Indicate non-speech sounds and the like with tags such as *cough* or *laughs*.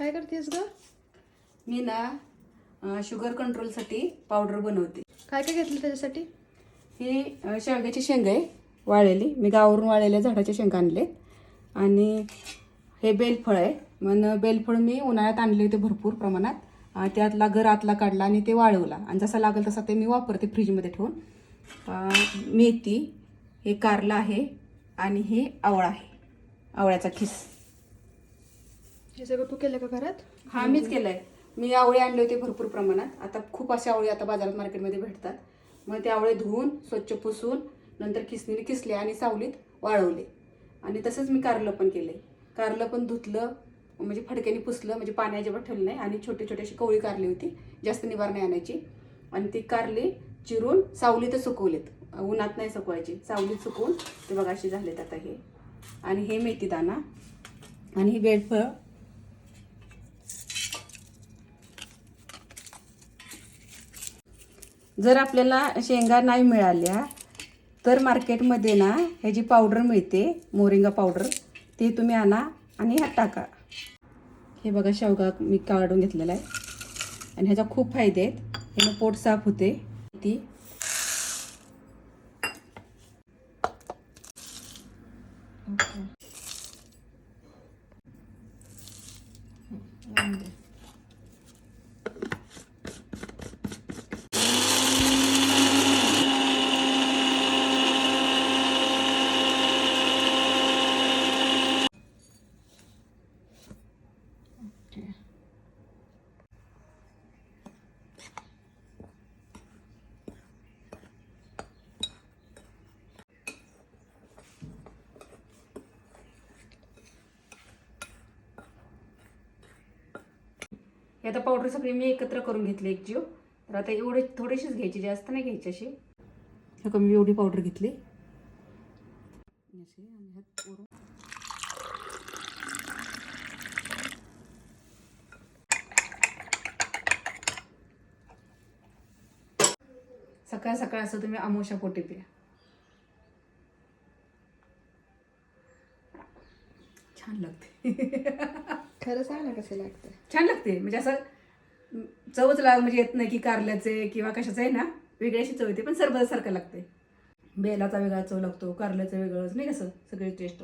काय करतेस ग? मी ना शुगर कंट्रोलसाठी पावडर बनवते. काय काय घेतलं त्याच्यासाठी? ही अं, शेवग्याची शेंग आहे वाळलेली. मी गावावरून वाळलेल्या झाडाचे शेंग आणले आणि हे बेलफळ आहे. मग बेलफळ मी उन्हाळ्यात आणले होते भरपूर प्रमाणात. त्यातला घर आतला काढला आणि ते वाळवला. आणि जसा लागेल तसा ते मी वापरते फ्रीजमध्ये ठेवून. मेथी हे कारला आहे आणि हे आवळा आहे. आवळ्याचा खिस. हे सगळं तू केलं का घरात? हा मीच केलंय. मी आवळे आणले होते भरपूर प्रमाणात. आता खूप असे आवळे आता बाजारात मार्केटमध्ये भेटतात. मग ते आवळे धुवून स्वच्छ पुसून नंतर किसणीने किसले आणि सावलीत वाळवले. आणि तसंच मी कारलं पण केले कारलं पण धुतलं म्हणजे फडक्याने पुसलं म्हणजे पाणी अजिबात ठेवलं नाही. आणि छोटे छोटे अशी कवळी कारली होती जास्त निवार नाही आणायची. आणि ती कारली चिरून सावलीत सुकवलेत. उन्हात नाही सुकवायची. सावलीत सुकवून ते बघा अशी झालेत आता हे. आणि हे मेथी दाना आणि हे बेडफळ जर आपल्याला शेंगा नाही मिळाल्या तर मार्केटमध्ये ना ह्याची पावडर मिळते मोरिंगा पावडर. ते तुम्ही आणा आणि ह्यात टाका. हे बघा शेवगा मी काढून घेतलेला आहे. आणि ह्याचा खूप फायदे आहेत. ह्यानं पोट साफ होते. ती. हे आता पावडर सगळी मी एकत्र करून घेतली एक जीव. तर आता एवढे थोडीशीच घ्यायची जास्त नाही घ्यायची अशी हे मी एवढी पावडर घेतली. अशी आणि सकाळ सकाळ असं तुम्ही आमोशा पोटी प्या. छान लागते. *laughs* खरं सांग ना कसं लागतं छान लागते म्हणजे असं चवच लाग म्हणजे येत नाही की कारल्याचे किंवा कशाचं आहे ना वेगळी अशी चव येते पण सरबतासारखं लागते बेलाचा वेगळा चव लागतो कारल्याचं वेगळंच नाही कसं सगळी टेस्ट